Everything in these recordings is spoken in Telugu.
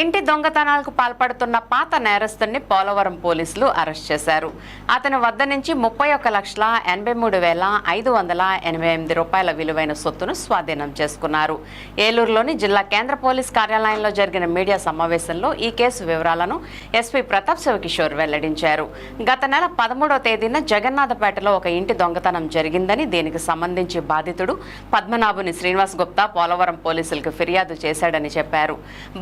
ఇంటి దొంగతనాలకు పాల్పడుతున్న పాత నేరస్తుని పోలవరం పోలీసులు అరెస్ట్ చేశారు. అతని వద్ద నుంచి ముప్పై ఒక్క లక్షల ఎనభై మూడు వేల ఐదు వందల ఎనభై ఎనిమిది రూపాయల విలువైన సొత్తును స్వాధీనం చేసుకున్నారు. ఏలూరులోని జిల్లా కేంద్ర పోలీస్ కార్యాలయంలో జరిగిన మీడియా సమావేశంలో ఈ కేసు వివరాలను ఎస్పీ ప్రతాప్ శివకిషోర్ వెల్లడించారు. గత నెల పదమూడవ తేదీన జగన్నాథపేటలో ఒక ఇంటి దొంగతనం జరిగిందని దీనికి సంబంధించి బాధితుడు పద్మనాభుని శ్రీనివాస్ గుప్తా పోలవరం పోలీసులకు ఫిర్యాదు చేశాడని చెప్పారు.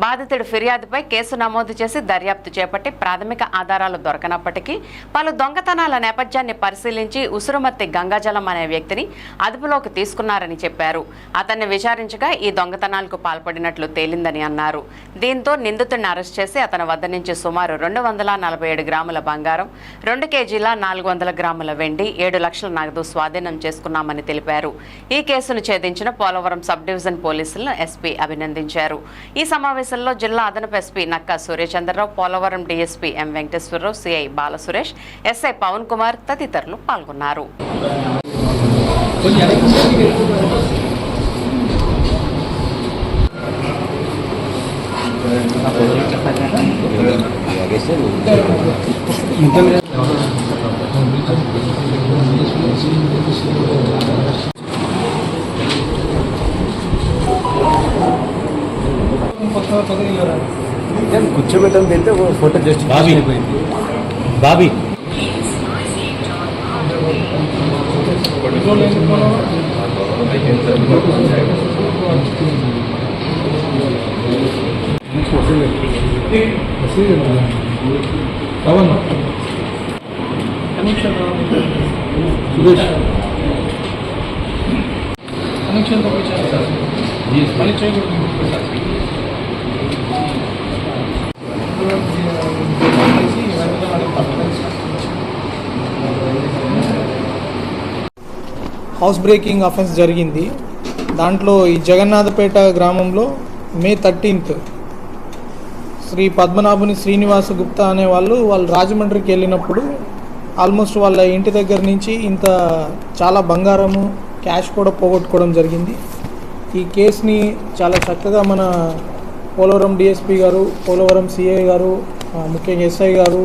బాధితుడు ఫిర్యాదుపై కేసు నమోదు చేసి దర్యాప్తు చేపట్టి ప్రాథమిక ఆధారాలు దొరకనప్పటికీ పలు దొంగతనాల నేపథ్యాన్ని పరిశీలించి ఉసురుమత్తి గంగాజలం అనే వ్యక్తిని అదుపులోకి తీసుకున్నారని చెప్పారు. అతన్ని విచారించగా ఈ దొంగతనాలకు పాల్పడినట్లు తేలిందని అన్నారు. దీంతో నిందితుడిని అరెస్ట్ చేసి అతని వద్ద నుంచి సుమారు రెండు వందల నలభై ఏడు గ్రాముల బంగారం రెండు కేజీల నాలుగు వందల గ్రాముల వెండి ఏడు లక్షల నగదు స్వాధీనం చేసుకున్నామని తెలిపారు. ఈ కేసును ఛేదించిన పోలవరం సబ్ డివిజన్ పోలీసులను ఎస్పీ అభినందించారు. ఈ సమావేశంలో జిల్లా అదనపు SP Nakka Suryachandrarao Polavaram DSP M Venkateswararao CI Balasuresh SI Pawan Kumar తదితరులు పాల్గొన్నారు. కూర్చోబెట్టని తింటే photo just Bobby Bobby Pawan Suresh connection మళ్ళీ చేయకూడదు హౌస్ బ్రేకింగ్ అఫెన్స్ జరిగింది. దాంట్లో ఈ జగన్నాథపేట గ్రామంలో మే థర్టీన్త్ శ్రీ పద్మనాభుని శ్రీనివాస గుప్తా అనే వాళ్ళు వాళ్ళు రాజమండ్రికి వెళ్ళినప్పుడు ఆల్మోస్ట్ వాళ్ళ ఇంటి దగ్గర నుంచి ఇంత చాలా బంగారము క్యాష్ కూడా పోగొట్టుకోవడం జరిగింది. ఈ కేసుని చాలా చక్కగా మన పోలవరం డిఎస్పి గారు పోలవరం సిఐ గారు ముఖ్యంగా ఎస్ఐ గారు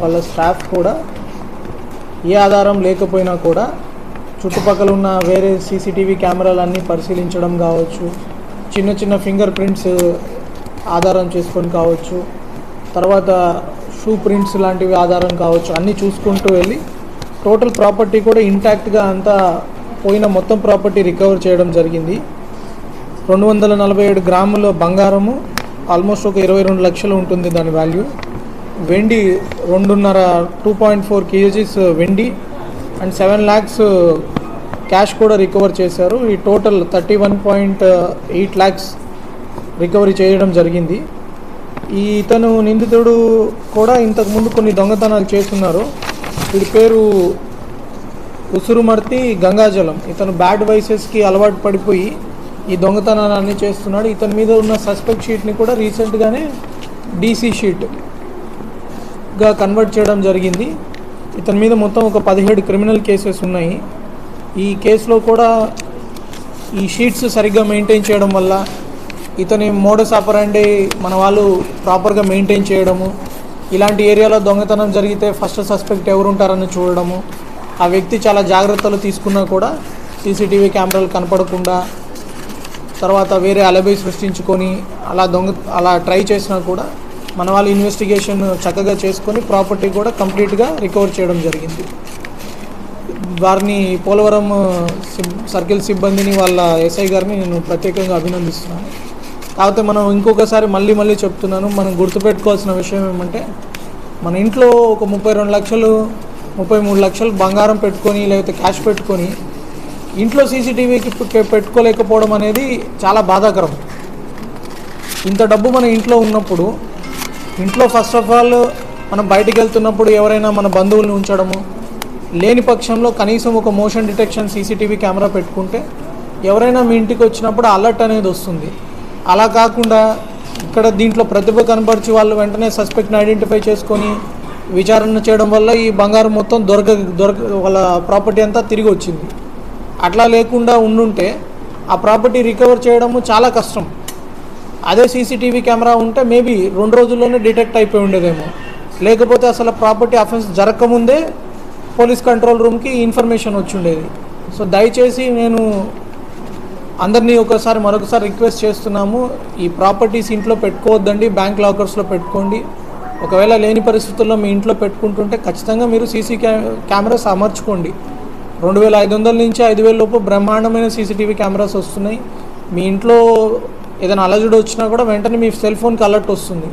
వాళ్ళ స్టాఫ్ కూడా ఏ ఆధారం లేకపోయినా కూడా చుట్టుపక్కల ఉన్న వేరే సీసీటీవీ కెమెరాలన్నీ పరిశీలించడం కావచ్చు. చిన్న చిన్న ఫింగర్ ప్రింట్స్ ఆధారం చేసుకొని కావచ్చు. తర్వాత షూ ప్రింట్స్ లాంటివి ఆధారం కావచ్చు. అన్నీ చూసుకుంటూ వెళ్ళి టోటల్ ప్రాపర్టీ కూడా ఇంటాక్ట్గా అంతా పోయిన మొత్తం ప్రాపర్టీ రికవర్ చేయడం జరిగింది. రెండు వందల నలభై ఏడు గ్రాముల బంగారము ఆల్మోస్ట్ ఒక ఇరవై రెండు లక్షలు ఉంటుంది దాని వాల్యూ. వెండి రెండున్నర టూ పాయింట్ ఫోర్ కేజీస్ వెండి అండ్ సెవెన్ ల్యాక్స్ క్యాష్ కూడా రికవర్ చేశారు. ఈ total thirty one point eight lakhs recovery చేయడం జరిగింది. ఈ ఇతను నిందితుడు కూడా ఇంతకుముందు కొన్ని దొంగతనాలు చేస్తున్నారు. వీడి పేరు ఉసురుమర్తి గంగాజలం. ఇతను బ్యాడ్ వైసెస్కి అలవాటు పడిపోయి ఈ దొంగతనాన్ని అన్నీ చేస్తున్నాడు. ఇతని మీద ఉన్న సస్పెక్ట్ షీట్ని కూడా రీసెంట్గానే డీసీ షీట్గా కన్వర్ట్ చేయడం జరిగింది. ఇతని మీద మొత్తం ఒక పదిహేడు క్రిమినల్ కేసెస్ ఉన్నాయి. ఈ కేసులో కూడా ఈ షీట్స్ సరిగ్గా మెయింటైన్ చేయడం వల్ల ఇతని మోడస్ ఆపరండి మన వాళ్ళు ప్రాపర్గా మెయింటైన్ చేయడము ఇలాంటి ఏరియాలో దొంగతనం జరిగితే ఫస్ట్ సస్పెక్ట్ ఎవరు ఉంటారని చూడడము ఆ వ్యక్తి చాలా జాగ్రత్తలు తీసుకున్నా కూడా సీసీటీవీ కెమెరాలు కనపడకుండా తర్వాత వేరే అలబై సృష్టించుకొని అలా దొంగ అలా ట్రై చేసినా కూడా మన వాళ్ళు ఇన్వెస్టిగేషన్ చక్కగా చేసుకొని ప్రాపర్టీ కూడా కంప్లీట్గా రికవర్ చేయడం జరిగింది. వారిని పోలవరం సర్కిల్ సిబ్బందిని వాళ్ళ ఎస్ఐ గారిని నేను ప్రత్యేకంగా అభినందిస్తున్నాను. కాకపోతే మనం ఇంకొకసారి మళ్ళీ మళ్ళీ చెప్తున్నాను మనం గుర్తుపెట్టుకోవాల్సిన విషయం ఏమంటే మన ఇంట్లో ఒక ముప్పై రెండు లక్షలు ముప్పై మూడు లక్షలు బంగారం పెట్టుకొని లేకపోతే క్యాష్ పెట్టుకొని ఇంట్లో సీసీటీవీకి పెట్టుకోలేకపోవడం అనేది చాలా బాధాకరం. ఇంత డబ్బు మన ఇంట్లో ఉన్నప్పుడు ఇంట్లో ఫస్ట్ ఆఫ్ ఆల్ మనం బయటికి వెళ్తున్నప్పుడు ఎవరైనా మన బంధువుల్ని ఉంచడము లేని పక్షంలో కనీసం ఒక మోషన్ డిటెక్షన్ సీసీటీవీ కెమెరా పెట్టుకుంటే ఎవరైనా మీ ఇంటికి వచ్చినప్పుడు అలర్ట్ అనేది వస్తుంది. అలా కాకుండా ఇక్కడ దీంట్లో ప్రతిభ కనపరిచి వాళ్ళు వెంటనే సస్పెక్ట్ని ఐడెంటిఫై చేసుకొని విచారణ చేయడం వల్ల ఈ బంగారం మొత్తం దొరక దొరక వాళ్ళ ప్రాపర్టీ అంతా తిరిగి వచ్చింది. అట్లా లేకుండా ఉండుంటే ఆ ప్రాపర్టీ రికవర్ చేయడము చాలా కష్టం. అదే సీసీటీవీ కెమెరా ఉంటే మేబీ రెండు రోజుల్లోనే డిటెక్ట్ అయిపోయి ఉండేదేమో. లేకపోతే అసలు ప్రాపర్టీ అఫెన్స్ జరగకముందే పోలీస్ కంట్రోల్ రూమ్కి ఇన్ఫర్మేషన్ వచ్చి ఉండేది సో దయచేసి నేను అందరినీ ఒకసారి మరొకసారి రిక్వెస్ట్ చేస్తున్నాము ఈ ప్రాపర్టీస్ ఇంట్లో పెట్టుకోవద్దండి బ్యాంక్ లాకర్స్లో పెట్టుకోండి. ఒకవేళ లేని పరిస్థితుల్లో మీ ఇంట్లో పెట్టుకుంటుంటే ఖచ్చితంగా మీరు సీసీ కెమెరాస్ అమర్చుకోండి. రెండు వేల ఐదు వందల నుంచి ఐదు వేల లోపు బ్రహ్మాండమైన సీసీటీవీ కెమెరాస్ వస్తున్నాయి. మీ ఇంట్లో ఏదైనా అలజడి వచ్చినా కూడా వెంటనే మీ సెల్ ఫోన్కి అలర్ట్ వస్తుంది.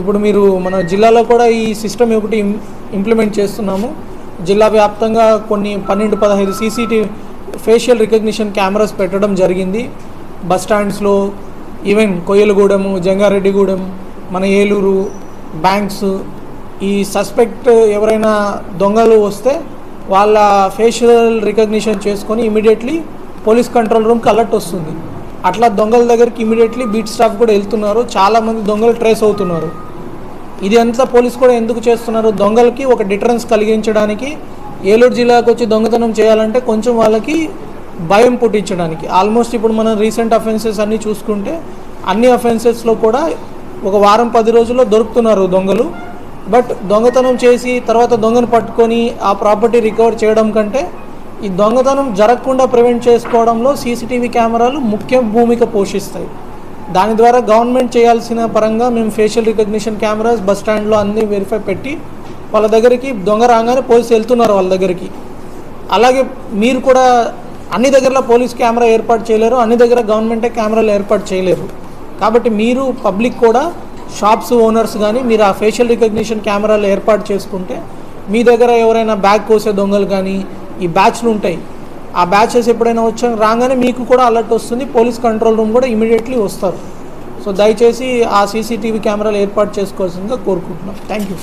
ఇప్పుడు మీరు మన జిల్లాలో కూడా ఈ సిస్టమ్ ఒకటి ఇంప్లిమెంట్ చేస్తున్నాము. జిల్లా వ్యాప్తంగా కొన్ని పన్నెండు పదహైదు సీసీటీవీ ఫేషియల్ రికగ్నిషన్ కెమెరాస్ పెట్టడం జరిగింది. బస్ స్టాండ్స్లో ఈవెన్ కొయ్యలగూడెము జంగారెడ్డిగూడెం మన ఏలూరు బ్యాంక్స్ ఈ సస్పెక్ట్ ఎవరైనా దొంగలు వస్తే వాళ్ళ ఫేషియల్ రికగ్నిషన్ చేసుకొని ఇమీడియట్లీ పోలీస్ కంట్రోల్ రూమ్కి అలర్ట్ వస్తుంది. అట్లా దొంగల దగ్గరికి ఇమీడియట్లీ బీట్ స్టాఫ్ కూడా వెళ్తున్నారు. చాలామంది దొంగలు ట్రేస్ అవుతున్నారు. ఇది అంతా పోలీస్ కూడా ఎందుకు చేస్తున్నారు? దొంగలకి ఒక డిటరెన్స్ కలిగించడానికి ఏలూరు జిల్లాకు వచ్చి దొంగతనం చేయాలంటే కొంచెం వాళ్ళకి భయం పుట్టించడానికి. ఆల్మోస్ట్ ఇప్పుడు మనం రీసెంట్ అఫెన్సెస్ అన్నీ చూసుకుంటే అన్ని అఫెన్సెస్లో కూడా ఒక వారం పది రోజుల్లో దొరుకుతున్నారు దొంగలు. బట్ దొంగతనం చేసి తర్వాత దొంగను పట్టుకొని ఆ ప్రాపర్టీ రికవర్ చేయడం కంటే ఈ దొంగతనం జరగకుండా ప్రివెంట్ చేసుకోవడంలో సీసీటీవీ కెమెరాలు ముఖ్య భూమిక పోషిస్తాయి. దాని ద్వారా గవర్నమెంట్ చేయాల్సిన పరంగా మేము ఫేషియల్ రికగ్నిషన్ కెమెరాస్ బస్ స్టాండ్లో అన్నీ వెరిఫై పెట్టి వాళ్ళ దగ్గరికి దొంగ రాగానే పోలీసు వెళ్తున్నారు వాళ్ళ దగ్గరికి. అలాగే మీరు కూడా అన్ని దగ్గరలో పోలీస్ కెమెరా ఏర్పాటు చేయలేరు అన్ని దగ్గర గవర్నమెంటే కెమెరాలు ఏర్పాటు చేయలేరు. కాబట్టి మీరు పబ్లిక్ కూడా షాప్స్ ఓనర్స్ కానీ మీరు ఆ ఫేషియల్ రికగ్నిషన్ కెమెరాలు ఏర్పాటు చేసుకుంటే మీ దగ్గర ఎవరైనా బ్యాగ్ కోసే దొంగలు కానీ ఈ బ్యాచ్లు ఉంటాయి. ఆ బ్యాచెస్ ఎప్పుడైనా వచ్చా రాగానే మీకు కూడా అలర్ట్ వస్తుంది. పోలీస్ కంట్రోల్ రూమ్ కూడా ఇమీడియట్లీ వస్తారు. సో దయచేసి ఆ సీసీటీవీ కెమెరాలు ఏర్పాటు చేసుకోవాల్సిందిగా కోరుకుంటున్నాం. Thank you.